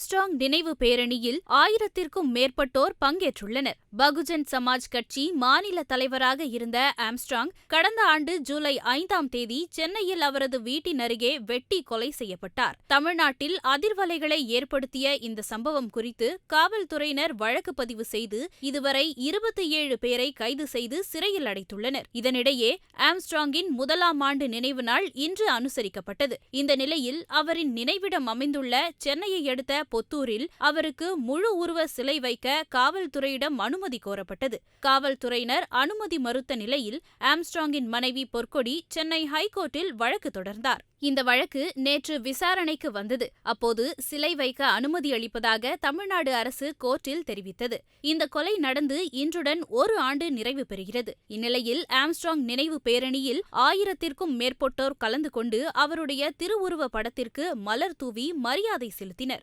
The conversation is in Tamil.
ஆம்ஸ்ட்ராங் நினைவு பேரணியில் ஆயிரத்திற்கும் மேற்பட்டோர் பங்கேற்றுள்ளனர். பகுஜன் சமாஜ் கட்சி மாநில தலைவராக இருந்த ஆம்ஸ்ட்ராங் கடந்த ஆண்டு ஜூலை ஐந்தாம் தேதி சென்னையில் அவரது வீட்டின் அருகே வெட்டி கொலை செய்யப்பட்டார். தமிழ்நாட்டில் அதிர்வலைகளை ஏற்படுத்திய இந்த சம்பவம் குறித்து காவல்துறையினர் வழக்கு பதிவு செய்து இதுவரை இருபத்தி ஏழு பேரை கைது செய்து சிறையில் அடைத்துள்ளனர். இதனிடையே ஆம்ஸ்ட்ராங்கின் முதலாம் ஆண்டு நினைவு நாள் இன்று அனுசரிக்கப்பட்டது. இந்த நிலையில் அவரின் நினைவிடம் அமைந்துள்ள சென்னையை அடுத்த பொத்தூரில் அவருக்கு முழு உருவ சிலை வைக்க காவல்துறையிடம் அனுமதி கோரப்பட்டது. காவல்துறையினர் அனுமதி மறுத்த நிலையில் ஆம்ஸ்ட்ராங்கின் மனைவி பொற்கொடி சென்னை ஹைகோர்ட்டில் வழக்கு தொடர்ந்தார். இந்த வழக்கு நேற்று விசாரணைக்கு வந்தது. அப்போது சிலை வைக்க அனுமதி அளிப்பதாக தமிழ்நாடு அரசு கோர்ட்டில் தெரிவித்தது. இந்த கொலை நடந்து இன்றுடன் ஒரு ஆண்டு நிறைவு பெறுகிறது. இந்நிலையில் ஆம்ஸ்ட்ராங் நினைவு பேரணியில் ஆயிரத்திற்கும் மேற்பட்டோர் கலந்து கொண்டு அவருடைய திருவுருவ படத்திற்கு மலர் தூவி மரியாதை செலுத்தினர்.